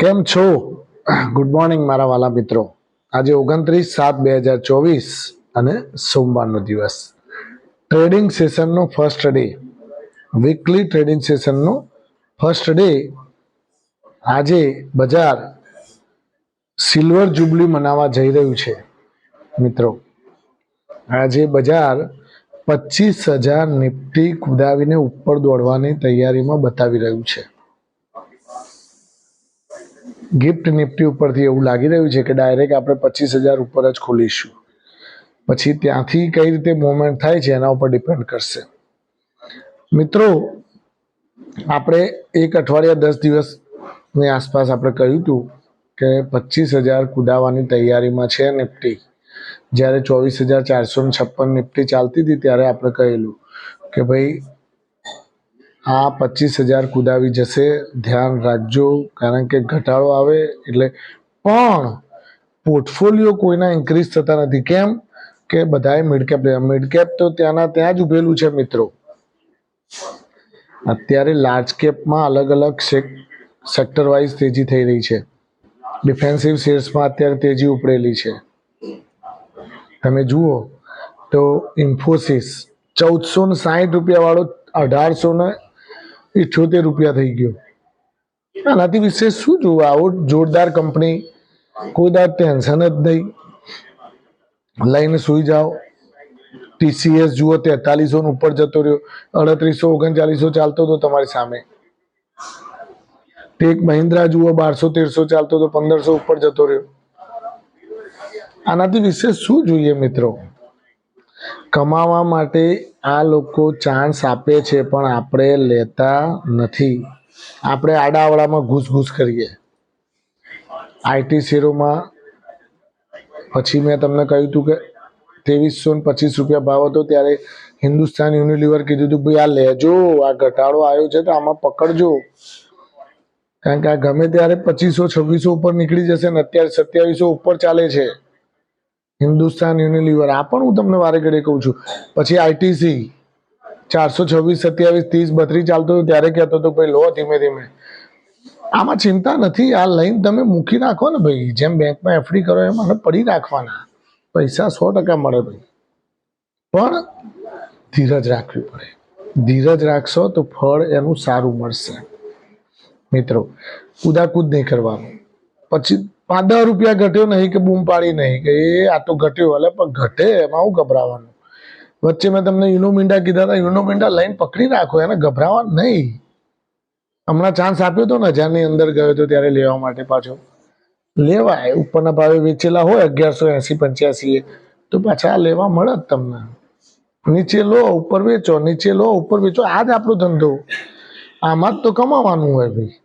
કેમ છો? Good morning મારા વાલા મિત્રો. આજે ઓગણત્રીસ સાત બે હજાર ચોવીસ અને સોમવારનો દિવસ. ટ્રેડિંગ સેશનનો ફર્સ્ટ ડે વીકલી ટ્રેડિંગ સેશનનો ફર્સ્ટ ડે આજે બજાર સિલ્વર જુબલી મનાવવા જઈ રહ્યું છે, મિત્રો. આજે બજાર પચીસ હજાર નિફ્ટી કુદાવીને ઉપર દોડવાની તૈયારીમાં બતાવી રહ્યું છે. ગિફ્ટ નિફ્ટી ઉપરથી એવું લાગી રહ્યું છે કે ડાયરેક્ટ આપણે પચીસ હજાર ઉપર જ ખોલીશું. પછી ત્યાંથી કઈ રીતે મુવમેન્ટ થાય છે એના ઉપર ડિપેન્ડ કરશે. મિત્રો, આપણે એક અઠવાડિયા દસ દિવસની આસપાસ આપણે કહ્યું હતું કે પચીસ હજાર કુદાવાની તૈયારીમાં છે નિફ્ટી જ્યારે ચોવીસ હજાર ચારસો છપ્પન નિફ્ટી ચાલતી હતી ત્યારે આપણે કહેલું કે ભાઈ આ પચીસ હજાર કુદાવી જશે. ધ્યાન રાખજો, કારણ કે ઘટાડો આવે એટલે પણ પોર્ટફોલિયો કોઈના ઇન્ક્રીઝ થતા નથી. કેમ? કે બધાએ મિડકેપ મિડકેપ તો ત્યાંના ત્યાં જ ઉભેલું છે મિત્રો. અત્યારે લાર્જ કેપમાં અલગ અલગ સેક્ટર વાઇઝ તેજી થઈ રહી છે. ડિફેન્સિવ શેર્સમાં અત્યારે તેજી ઉપડેલી છે. તમે જુઓ તો ઇન્ફોસિસ ચૌદસો ને સાહીઠ રૂપિયા વાળો અઢારસો ને ઇઠ્યોતેર રૂપિયા થઈ ગયો. આનાથી વિશેષ શું જોવું? આવો જોરદાર કંપની, કોઈ દાર ટેન્શન જ નહીં. લઈને સુઈ જાઓ. ટીસીએસ જુઓ, તેતાલીસો ઉપર જતો રહ્યો. અડત્રીસો, ઓગણચાલીસો ચાલતો હતો તમારી સામે. ટેક મહિન્દ્રા જુઓ, બારસો, તેરસો ચાલતો હતો, પંદરસો ઉપર જતો રહ્યો. આનાથી વિશેષ શું જોઈએ મિત્રો? કમાવા માટે આ લોકો ચાન્સ આપે છે, પણ આપણે લેતા નથી. આપણે આડાવડામાં ઘૂસઘૂસ કરીએ. આઈટી શેરોમાં પછી મેં તમને કહ્યું હતું કે ત્રેવીસો ને પચીસ રૂપિયા ભાવ હતો ત્યારે હિન્દુસ્તાન યુનિલિવર કીધું હતું ભાઈ આ લેજો, આ ઘટાડો આવ્યો છે તો આમાં પકડજો. કારણ કે આ ગમે ત્યારે પચીસો, છવ્વીસો ઉપર નીકળી જશે ને અત્યારે સત્યાવીસો ઉપર ચાલે છે. હિન્દુસ્તાન યુનિલિવર, આ પણ હું તમને વારે ઘડીએ કહું છું. પછી આઈટીસી ચારસો છવ્વીસ, સત્યાવીસ, ત્રીસ, બત્રીસ ચાલતો હતો, ત્યારે કહેતો હતો ભાઈ લો ધીમે ધીમે. આમાં ચિંતા નથી, આ લઈને તમે મૂકી રાખો ને ભાઈ. જેમ બેંકમાં એફડી કરો એમ આને પડી રાખવાના પૈસા સો ટકા મળે ભાઈ. પણ ધીરજ રાખવી પડે. ધીરજ રાખશો તો ફળ એનું સારું મળશે. મિત્રો, કુદાકુદ નહીં કરવાનું. પછી પાંચ દસ રૂપિયા ઘટ્યો નહીં કે બૂમ પાડી નહીં, કે એ આ તો ઘટ્યો એટલે પણ ઘટે, એમાં હું ગભરાવાનું? વચ્ચે મેં તમને યુનોમિંડા કીધા હતા યુનોમિંડા લઈને પકડી રાખો, એને ગભરાવા નહીં. હમણાં ચાન્સ આપ્યો હતો ને હજારની અંદર ગયો હતો ત્યારે લેવા માટે પાછો. લેવાય, ઉપરના ભાવે વેચેલા હોય અગિયારસો એસી પંચ્યાસી તો પાછા લેવા મળે જ તમને. નીચે લો, ઉપર વેચો, નીચે લો, ઉપર વેચો, આ જ આપણો ધંધો. આમાં જ તો કમાવાનું હોય ભાઈ.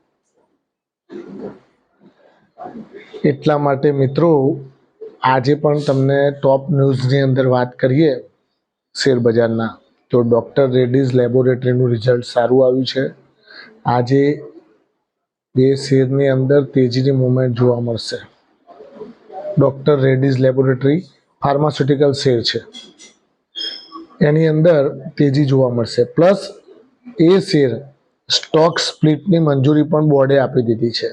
એટલા માટે મિત્રો, આજે પણ તમને ટોપ ન્યૂઝની અંદર વાત કરીએ, શેરબજારના. તો ડૉક્ટર રેડ્ડીઝ લેબોરેટરીનું રિઝલ્ટ સારું આવ્યું છે. આજે બે શેરની અંદર તેજીની મુવમેન્ટ જોવા મળશે. Doctor Reddy's laboratory pharmaceutical share છે. એની અંદર તેજી જોવા મળશે. પ્લસ એ શેર સ્ટોક સ્પ્લિટની મંજૂરી પણ બોર્ડે આપી દીધી છે.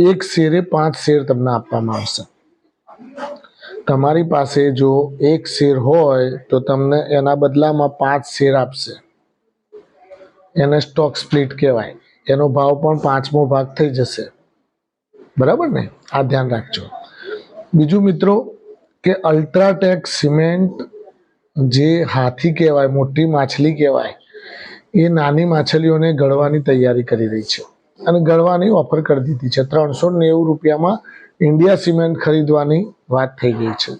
એક શેરે પાંચ શેર તમને આપવામાં આવશે. તમારી પાસે જો એક શેર હોય તો તમને એના બદલામાં પાંચ શેર આપશે. એને સ્ટોક સ્પ્લિટ કહેવાય. એનો ભાવ પણ પાંચમો ભાગ થઈ જશે. બરાબર ને? આ ધ્યાન રાખજો. બીજું મિત્રો કે અલ્ટ્રાટેક સિમેન્ટ જે હાથી કહેવાય, મોટી માછલી કહેવાય, એ નાની માછલીઓને ગળવાની તૈયારી કરી રહી છે. અને ગળવાની ઓફર કરી દીધી છે. ત્રણસો નેવું રૂપિયામાં ઇન્ડિયા સિમેન્ટ ખરીદવાની વાત થઈ ગઈ છે.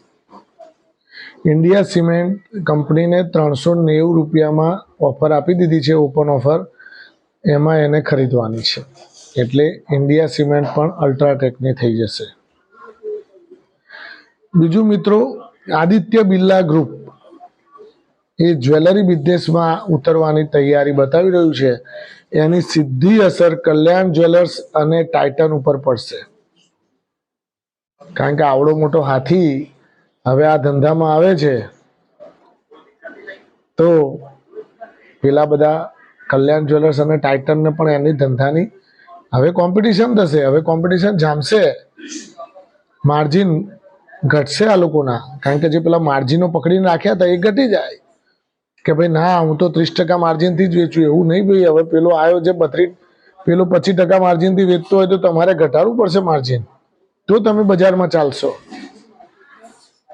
ઇન્ડિયા સિમેન્ટ કંપનીને ત્રણસો નેવું રૂપિયામાં ઓફર આપી દીધી છે, ઓપન ઓફર. એમાં એને ખરીદવાની છે. એટલે ઇન્ડિયા સિમેન્ટ પણ અલ્ટ્રાટેકની થઈ જશે. બીજું મિત્રો, આદિત્ય બિરલા ગ્રુપ એ જ્વેલરી બિઝનેસમાં ઉતરવાની તૈયારી બતાવી રહ્યું છે. એની સીધી અસર કલ્યાણ જ્વેલર્સ અને ટાઇટન ઉપર પડશે. કારણ કે આવડો મોટો હાથી હવે આ ધંધામાં આવે છે, તો પેલા બધા કલ્યાણ જ્વેલર્સ અને ટાઇટનને પણ એની ધંધાની હવે કોમ્પિટિશન થશે. હવે કોમ્પિટિશન જામશે. માર્જિન ઘટશે આ લોકોના. કારણ કે જે પેલા માર્જિનો પકડીને રાખ્યા હતા, એ ઘટી જાય. કે ભાઈ, ના, હું તો ત્રીસ ટકા માર્જિનથી જ વેચું. એવું નહીં ભાઈ, હવે પેલો આવ્યો જે બત્રીસ, પેલો પચીસ ટકા માર્જિનથી વેચતો હોય તો તમારે ઘટાડવું પડશે માર્જિન તો તમે બજારમાં ચાલશો.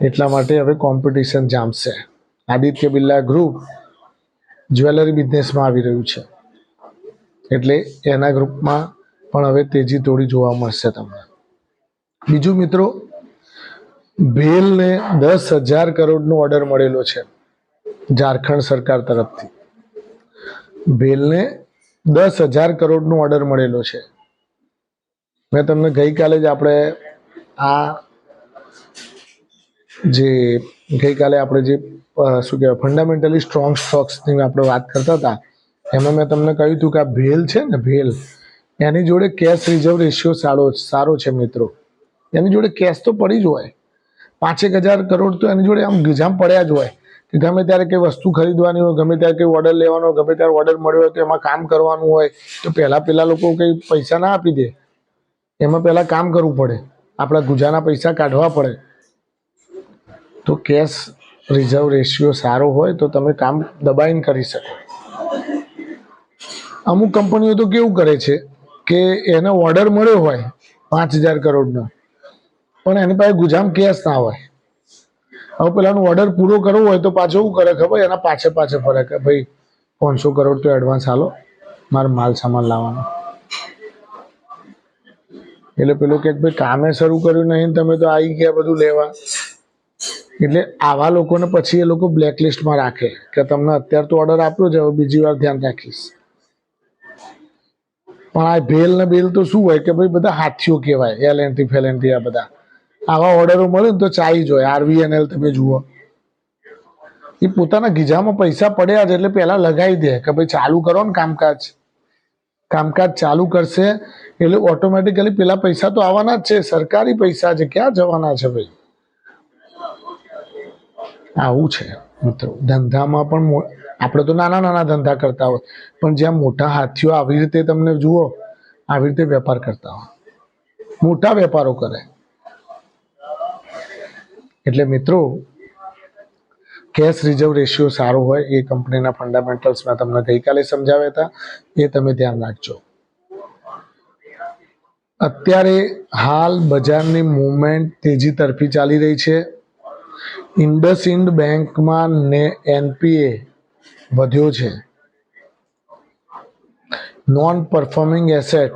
એટલા માટે હવે કોમ્પિટિશન જામશે. આદિત્ય બિરલા ગ્રુપ જ્વેલરી બિઝનેસમાં આવી રહ્યું છે. એટલે એના ગ્રુપમાં પણ હવે તેજી થોડી જોવા મળશે તમને. બીજું મિત્રો, ભેલને દસ હજાર કરોડનો ઓર્ડર મળેલો છે. ઝારખંડ સરકાર તરફથી. ભેલને દસ હજાર કરોડનો ઓર્ડર મળેલો છે. મેં તમને ગઈકાલે જ આપણે આ જે, ગઈકાલે આપણે જે શું કહેવાય ફંડામેન્ટલી સ્ટ્રોંગ સ્ટોક્સની આપણે વાત કરતા હતા, એમાં મેં તમને કહ્યું હતું કે આ ભેલ છે ને, ભેલ, એની જોડે કેશ રિઝર્વ રેશિયો સારો સારો છે મિત્રો. એની જોડે કેશ તો પડી જ હોય. પાંચેક હજાર કરોડ તો એની જોડે આમ ગીજામ પડ્યા જ હોય. ગમે ત્યારે કઈ વસ્તુ ખરીદવાની હોય, ગમે ત્યારે કઈ ઓર્ડર લેવાનો ગમે ત્યારે ઓર્ડર મળ્યો હોય તો એમાં કામ કરવાનું હોય, તો પહેલા પેલા લોકો કઈ પૈસા ના આપી દે. એમાં પહેલા કામ કરવું પડે. આપણા ગુજાના પૈસા કાઢવા પડે. તો કેશ રિઝર્વ રેશિયો સારો હોય તો તમે કામ દબાઈને કરી શકો. અમુક કંપનીઓ તો કેવું કરે છે કે એનો ઓર્ડર મળ્યો હોય પાંચ હજાર કરોડનો, પણ એની પાસે ગુજામ કેશ ના હોય. હવે પેલાનો ઓર્ડર પૂરો કરવો હોય તો પાછો શું કરે ખબર? એના પાછળ પાછે ફરે કે ભાઈ પાંચસો કરોડ તો એડવાન્સ હાલો, મારે માલ સામાન લાવવાનો. એટલે પેલું કે ભાઈ કામે શરૂ કર્યું નહીં તમે તો આવી ગયા બધું લેવા. એટલે આવા લોકોને પછી એ લોકો બ્લેકલિસ્ટમાં રાખે કે તમને અત્યારે તો ઓર્ડર આપ્યો છે, હવે બીજી વાર ધ્યાન રાખીશ. પણ આ ભેલ ને બેલ તો શું હોય કે ભાઈ બધા હાથીઓ કહેવાય એલ એન્ટી ફેલ એન્ટી આ બધા. આવા ઓર્ડરો મળે ને તો ચાઈ જ હોય આરવીએનએલ તમે જુઓ. એ પોતાના ગીજામાં પૈસા પડ્યા છે એટલે પહેલા લગાવી દે કે ભાઈ ચાલુ કરો ને કામકાજ. કામકાજ ચાલુ કરશે એટલે ઓટોમેટિકલી પેલા પૈસા તો આવવાના જ છે, સરકારી પૈસા છે, ક્યાં જવાના છે ભાઈ? આવું છે મિત્રો. ધંધામાં પણ આપણે તો નાના નાના ધંધા કરતા હોય, પણ જ્યાં મોટા હાથીઓ આવી રીતે તમને જુઓ, આવી રીતે વેપાર કરતા હોય. મોટા વેપારો કરે. એટલે મિત્રો કેશ રિઝર્વ રેશિયો સારો હોય એ કંપનીના ફંડામેન્ટલ્સમાં તમને ગઈકાલે સમજાવ્યા હતા, એ તમે ધ્યાન રાખજો. અત્યારે હાલ બજારની મુવમેન્ટ તેજી તરફી ચાલી રહી છે. ઇન્ડસઇન્ડ બેંકમાં ને એનપીએ વધ્યો છે. નોન પરફોર્મિંગ એસેટ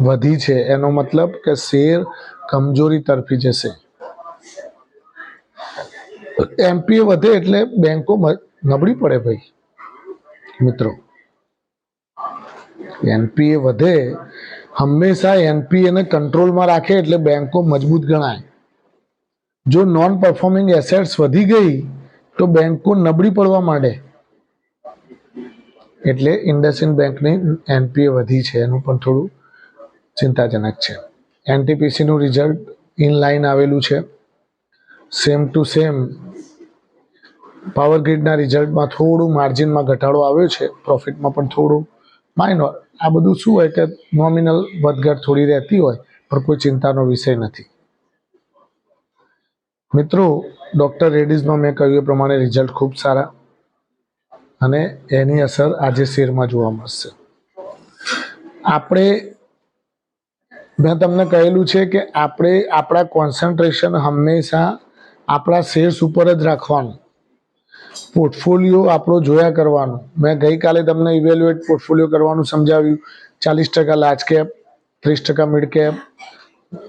વધી છે. એનો મતલબ કે શેર કમજોરી તરફી જશે. એમપીએ વધે એટલે બેંકો નબળી પડે ભાઈ. મિત્રો એનપીએ વધે, હંમેશા એનપીએને કંટ્રોલમાં રાખે એટલે બેંકો મજબૂત ગણાય. જો નોન પરફોર્મિંગ એસેટ્સ વધી ગઈ, તો બેંકો નબળી પડવા માંડે. એટલે ઇન્ડસઇન્ડ બેંકની એનપીએ વધી છે, એનું પણ થોડું ચિંતાજનક છે. એનટીપીસીનું રિઝલ્ટ ઇન લાઇન આવેલું છે. સેમ ટુ સેમ પાવર ગ્રીડના રિઝલ્ટમાં થોડું માર્જિનમાં ઘટાડો આવ્યો છે પ્રોફિટમાં પણ થોડું માઇનોર આ બધું શું હોય કે નોમિનલ વધઘટ થોડી રહેતી હોય, પણ કોઈ ચિંતાનો વિષય નથી. મિત્રો ડૉક્ટર રેડ્ડીઝમાં મેં કહ્યું એ પ્રમાણે રિઝલ્ટ ખૂબ સારા અને એની અસર આજે શેરમાં જોવા મળશે. આપણે, મેં તમને કહેલું છે કે આપણે આપણા કોન્સન્ટ્રેશન હંમેશા આપણા શેર્સ ઉપર જ રાખવાનું. પોર્ટફોલિયો આપણો જોયા કરવાનું. મેં ગઈકાલે તમને ઇવેલ્યુએટ પોર્ટફોલિયો કરવાનું સમજાવ્યું. ચાલીસ ટકા લાર્જ કેપ ત્રીસ ટકા મિડ કેપ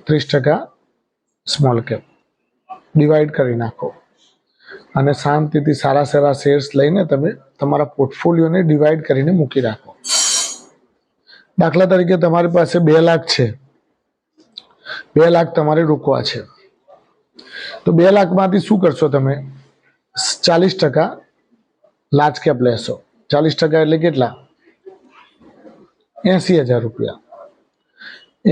ત્રીસ ટકા સ્મોલ કેપ ડિવાઈડ કરી નાખો. અને શાંતિથી સારા સારા શેર્સ લઈને તમે તમારા પોર્ટફોલિયોને ડિવાઈડ કરીને મૂકી રાખો. દાખલા તરીકે તમારી પાસે બે લાખ છે. બે લાખ તમારે રોકવા છે. તો બે લાખમાંથી શું કરશો તમે? ચાલીસ ટકા લાર્જ કેપ લેશો. ચાલીસ ટકા એટલે કેટલા? એસી હજાર રૂપિયા.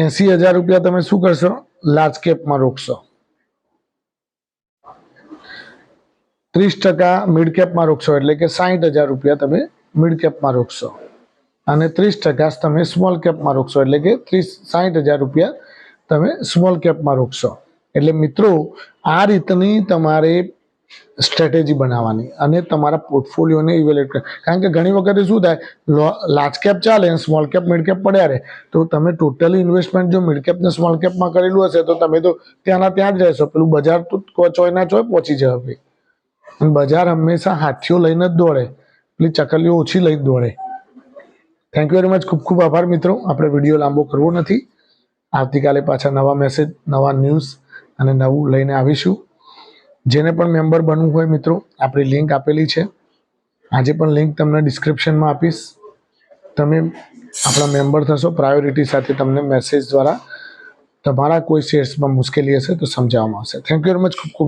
એસી હજાર રૂપિયા તમે શું કરશો? લાર્જ કેપમાં રોકશો. ત્રીસ ટકા મિડ કેપમાં રોકશો એટલે કે સાહીઠ હજાર રૂપિયા તમે મિડ કેપમાં રોકશો. અને ત્રીસ ટકા તમે સ્મોલ કેપમાં રોકશો એટલે કે ત્રીસ સાઠ હજાર રૂપિયા તમે સ્મોલ કેપમાં રોકશો. એટલે મિત્રો, આ રીતની તમારે સ્ટ્રેટેજી બનાવવાની અને તમારા પોર્ટફોલિયોને ઇવેલ્યુએટ કર કારણ કે ઘણી વખતે શું થાય લાર્જ કેપ ચાલે અને સ્મોલ કેપ મિડ કેપ પડ્યા રહે તો તમે ટોટલી ઇન્વેસ્ટમેન્ટ જો મિડ કેપ ને સ્મોલ કેપમાં કરેલું હશે, તો તમે તો ત્યાંના ત્યાં જ રહેશો. પેલું બજાર તો ચોયના ચોય પહોંચી ભાઈ અને બજાર હંમેશા હાથીઓ લઈને જ દોડે. પેલી ચકલીઓ ઓછી લઈ જ દોડે. થેન્ક યુ વેરી મચ ખૂબ ખૂબ આભાર મિત્રો. આપણે વીડિયો લાંબો કરવો નથી. આવતીકાલે પાછા નવા મેસેજ નવા ન્યૂઝ અને નવું લઈને આવીશું. જેને પણ મેમ્બર બનવું હોય મિત્રો, આપણી લિંક આપેલી છે. આજે પણ લિંક તમને ડિસ્ક્રિપ્શનમાં આપીશ. તમે આપણા મેમ્બર થશો પ્રાયોરિટી સાથે તમને મેસેજ દ્વારા તમારા કોઈ શેર્સમાં મુશ્કેલી હશે તો સમજાવવામાં આવશે. થેન્ક યુ વેરી મચ ખૂબ ખૂબ